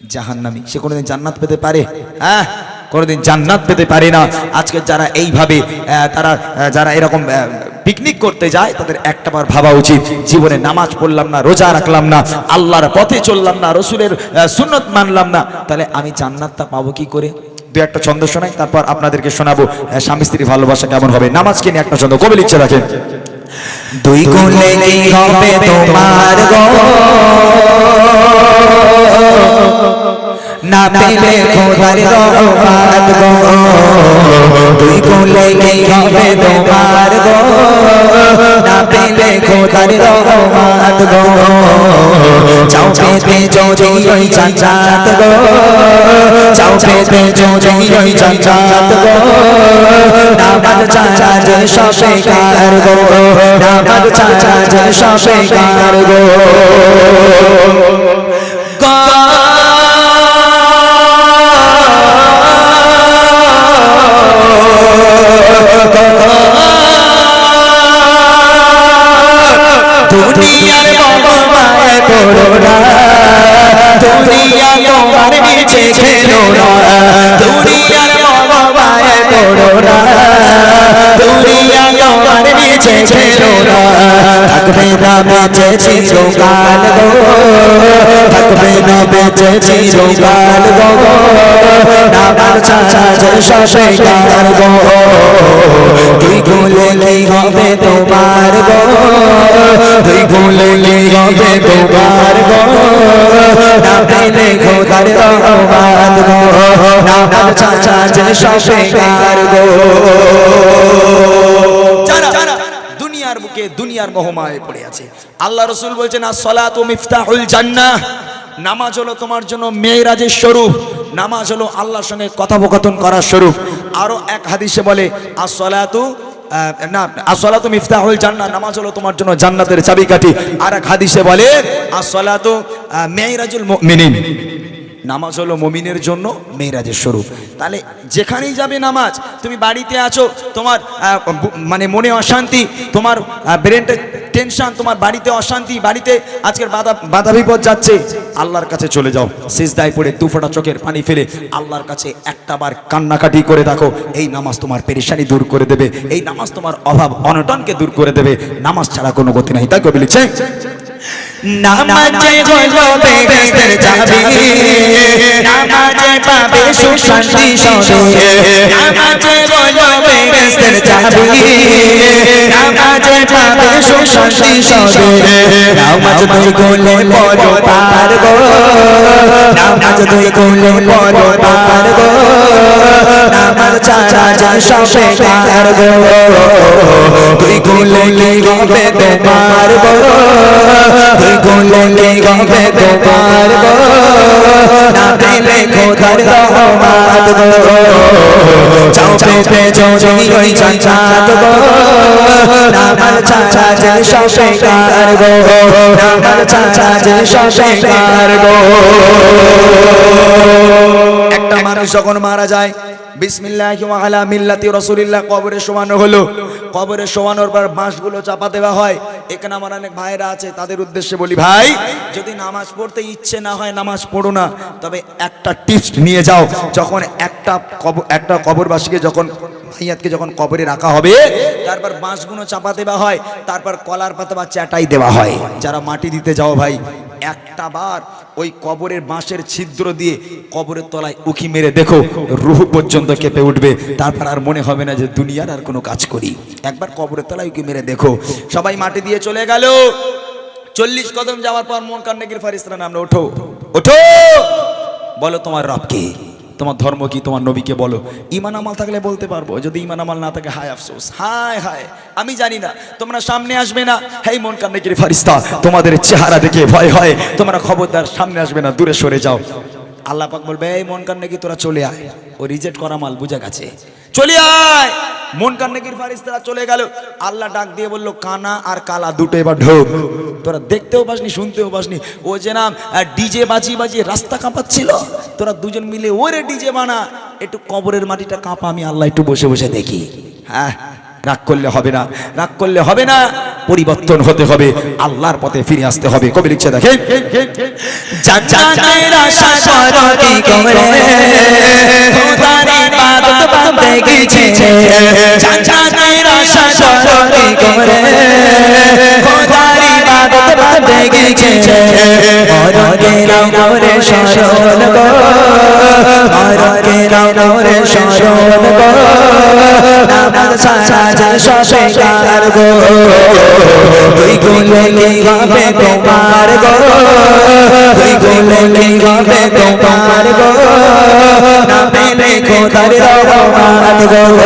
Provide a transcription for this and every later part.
জাহান্নামী। সে কোনোদিন জান্নাত পেতে পারে? হ্যাঁ কোনোদিন জান্নাত পেতে পারে না। আজকে যারা এইভাবে তারা যারা এরকম পিকনিক করতে যায়, তাদের একটাবার ভাবা উচিত। জীবনে নামাজ পড়লাম না, রোজা রাখলাম না, আল্লাহর পথে চললাম না, রসুলের সুন্নত মানলাম না, তাহলে আমি জান্নাতটা পাবো কি করে? দু একটা ছন্দ শোনাই, তারপর আপনাদেরকে শোনাবো স্বামী স্ত্রীর ভালোবাসা কেমন হবে? নামাজকে নিয়ে একটা ছন্দ, কবে লিখছে রাখেন দুই কোলে কি হবে তোমার গো? না পেলে খোদার রহমত গো। দুই কোলে কি হবে তোমার গো। না পেলে খোদার রহমত গো। চাও পেতে যদি ওই চাচাত গো। চাও পেতে যদি ওই চাচাত গো। নামাজ চাচা যে সবে কার গো। নামাজ চাচা যে সবে কার গো। দুনিয়ার নিচে খেলো না। থাকবে না বেঁচে চিরকাল গো। থাকবে না বেঁচে চিরকাল গো। নামার চাচা যে সবে কার গো। তুই ভুলে হবে তোমার গো? তুই ভুলে হবে তোমার গো? না খোদার রহমান গো। নামার চাচা যে সবে কার গো। দুনিয়ার বুকে দুনিয়ার মোহমায় পড়ে আছে। আল্লাহ রসুল বলছেন আসসালাত ও মিফতাহুল জান্নাহ। নামাজ হলো তোমার জন্য মেয়েরাজের স্বরূপ। নামাজ হলো আল্লাহর সঙ্গে কথোপকথন করার স্বরূপ। আরও এক হাদিসে বলে আসসালাতু আহ, না মিফতাহুল নামাজ হলো তোমার জন্য জান্নাতের চাবিকাঠি। আর এক হাদিসে বলে আসসালাতু আহ, মেয়েরাজুল মুমিনিন। নামাজ হলো মমিনের জন্য মেয়েরাজের স্বরূপ। তাহলে যেখানেই যাবে নামাজ, তুমি বাড়িতে আছো, তোমার মানে মনে অশান্তি, তোমার ব্রেনটা টেনশন তোমার বাড়িতে অশান্তি, বাড়িতে আজকের বাধা বাধা বিপদ যাচ্ছে, আল্লাহর কাছে চলে যাও। সিজদায় পড়ে দু ফোঁটা চোখের পানি ফেলে আল্লাহর কাছে একটা বার কান্নাকাটি করে দেখো, এই নামাজ তোমার পেরেশানি দূর করে দেবে, এই নামাজ তোমার অভাব অনটনকে দূর করে দেবে, নামাজ ছাড়া কোনো গতি নাই। তাই কবি লিখছে নামাজে হলো বেহেশতের চাবি। নামাজে পাবে সুশান্তি সবে। নামাজে হলো বেহেশতের চাবি। নামাজে পাবে সুশান্তি সবে। নামাজ দুই গোলে পড়ো পার গো। নামাজ পড়ো পার গো। নামাজ ছাড়া যা সবে কার কি হবে তোমার গো দুই গোলে কি হবে তোমার গো না পেলে খোদার রহমাত গো চাও পেতে যদি ওই চাচাত গো নামার চাচা যে সবে কার গো নামার চাচা যে সবে কার গো একটা মানুষ যখন মারা যায় বিসমিল্লাহ আলা মিল্লাতি রসুলিল্লাহ কবরে শোয়ানো হলো। কবরে শোয়ানোর পর বাঁশগুলো চাপা দেওয়া হয়। এখানে আমার অনেক ভাইরা আছে, তাদের উদ্দেশ্যে বলি, ভাই, যদি নামাজ পড়তে ইচ্ছে না হয় নামাজ পড়ো না, তবে একটা টিপস নিয়ে যাও। যখন একটা কবর একটা কবরবাসীকে যখন, ভাইয়াতকে যখন কবরে রাখা হবে, তারপর বাঁশগুলো চাপা দেওয়া হয়, তারপর কলার পাতা বা চ্যাটাই দেওয়া হয়। যারা মাটি দিতে যাও ভাই একটা বার ওই কবরের বাঁশের ছিদ্র দিয়ে কবরের তলায় উকি মেরে দেখো, রুহ পর্যন্ত কেঁপে উঠবে। তারপর আর মনে হবে না যে দুনিয়ার আর কোনো কাজ করি। একবার কবরের তলায় উকি মেরে দেখো। সবাই মাটি দিয়ে চলে গেল। চল্লিশ কদম যাওয়ার পর মন কান্নেগির ফারিস্তারা নামলো, ওঠো ওঠো! বলো, তোমার রবকে তোমার ধর্ম কি, তোমার নবীকে বলো। ইমান আমাল থাকলে বলতে পারব, যদি ইমান আমাল না থাকে, হায় আফসোস, হায় হায়, আমি জানি না, তোমরা সামনে আসবে না। হেই, মন কান্নাগির ফারিস্তা, তোমাদের চেহারা দেখে ভয় হয়, তোমরা খবরদার, সামনে আসবে না, দূরে সরে যাও। আল্লাহ পাক বলবে, এই মন কান্নাকি তোরা চলে আয়। ও রিজেক্ট করা মাল বুঝা গেছে। চলে আয়! মন কান্নাকির ফারিস্তারা চলে গেল। আল্লাহ ডাক দিয়ে বলল, কানা আর কালা দুটো এবার ঢোক। তোরা দেখতেও পাসনি, শুনতেও পাসনি। ও যে নাম ডিজে বাজি বাজি রাস্তা কাঁপাচ্ছিল। তোরা দুজন মিলে ওরে ডিজে বানা। একটু কবরের মাটিটা কাঁপা আমি আল্লাহ একটু বসে বসে দেখি। হ্যাঁ রাগ করলে হবে না রাগ করলে হবে না পরিবর্তন হতে হবে আল্লাহর পথে ফিরে আসতে হবে। কবি লিখছে দেখেন জান্নাতের ইবাদত বান্দেগি ছে মরকে রামরে শরণ গো। মরকে রামরে শরণ গো। নামাজ সারা যে সবে কার গো। তুই গুলে কি হবে তোমার গো? তুই গুলে কি হবে তোমার গো? না পেলে খোদার রহমান গো।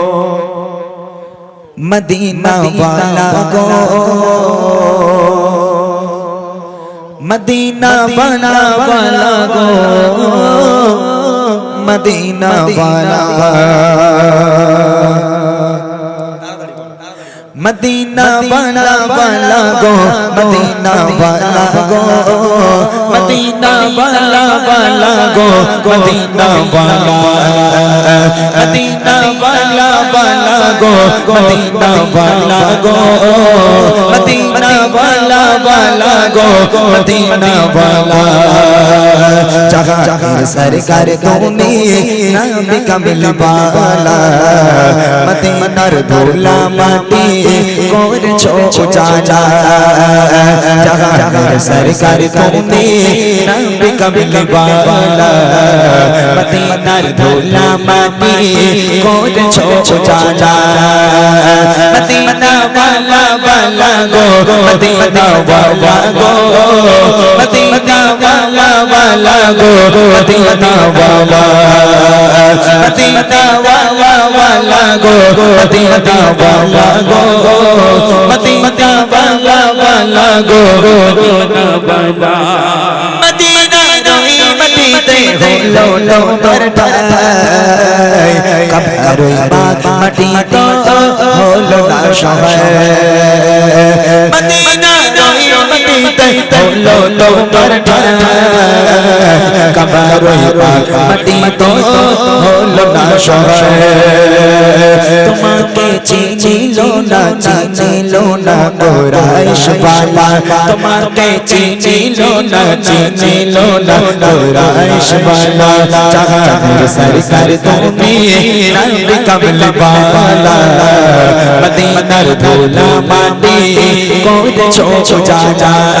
मदीना वाला गो मदीना वाला वाला गो मदीना वाला मदीना वाला वाला गो मदीना वाला गो मदीना वाला वाला مدینہ والا مدینہ والا والا گو مدینہ والا گو مدینہ والا والا گو مدینہ والا جہاں سرکار تو نے نام کمل والا মদিনার ধুলা মাটি করছ জানা জাগার সরকার তুমি নাম কমলি বালা মদিনার ধুলা মাটি করছ উজালা মদিনা বালা বালা গো, মদিনা বালা গো, মদিনা বালা বালা গো, মদিনা বালা। মদিনা বালা বালা গো, মদিনা বালা গো, মদিনা বালা বালা গো, মদিনা বালা। লো লো তোর ঠাই কবরই মাটি তো মদিনা মদিতে হলো তোমার কবরই পাক মাটি তো হলো না সহায় তোমাকে চিনিল না চিনিল না কোরাইশ বালা তোমাকে চিনিল না চিনিল না কোরাইশ বালা জাহানের সরকার তুমি নবী কমল বালা মদিনার ধুলা মাটি করেছ জানা মদিনা বালা বালা গো মদিনা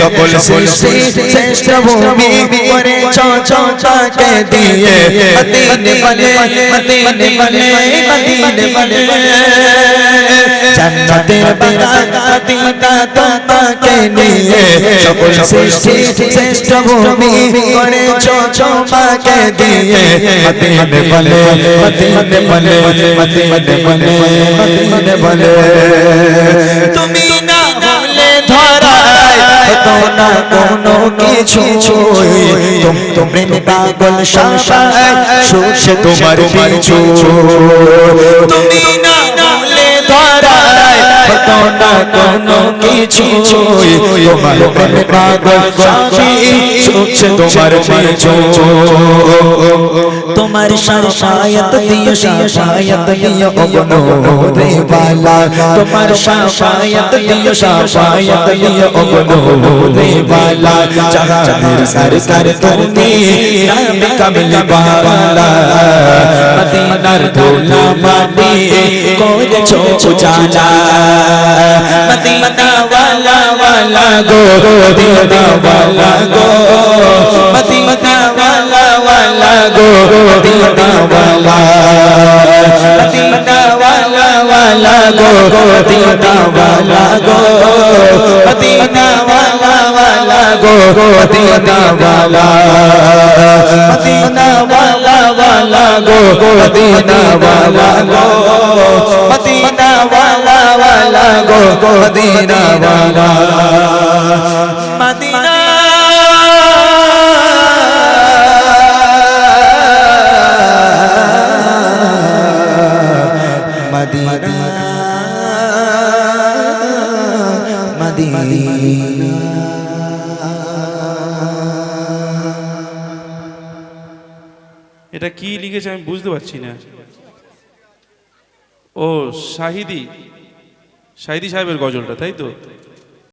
সকল সৃষ্টি শ্রেষ্ঠ ভূমি করেছ চোচাকে দিয়ে মদিনে বলে মদিনে বলে মদিনে বলে জান্নাতের বাগান মদিনা তোমাকে নিয়ে সকল সৃষ্টি শ্রেষ্ঠ ভূমি করেছ চোচাকে দিয়ে মদিনে বলে মদিনে বলে মদিনে বলে মদিনে বলে তুমি না হলে ধরায় হতো না কোনো কিছু। তুম তুমি পাগল শাসায় সুখে তোমার পিছু। তুমি না ধরায় হতো না কোনো কিছু তোমার প্রেম পাগল শাসি সুখে তোমার পিছু তোমার শাসায়ত দিও শাসায়ত দিও অগনো রে বালা তোমার শাসায়ত দিও শাসায়ত দিও অগনো রে বালা জাহানের সরকার তুমি নবী কামিল বালা মদিনার ধুলা মাটি করেছ জানা মদিনা ওয়ালা ওয়ালা গো মদিনা ওয়ালা গো মদিনা ওয়ালা ওয়ালা গো মদিনা ওয়ালা মদিনা ওয়ালা ওয়ালা গো মদিনা ওয়ালা গো মদিনা ওয়ালা ওয়ালা গো মদিনা ওয়ালা মদিনা ওয়ালা ওয়ালা গো মদিনা ওয়ালা গো মদিনা ওয়ালা মদিনা মদিনা মদিনা এটা কি লিখেছে আমি বুঝতে পারছি না। ও শাহিদি। শাহিদি সাহেবের গজলটা তাই তো?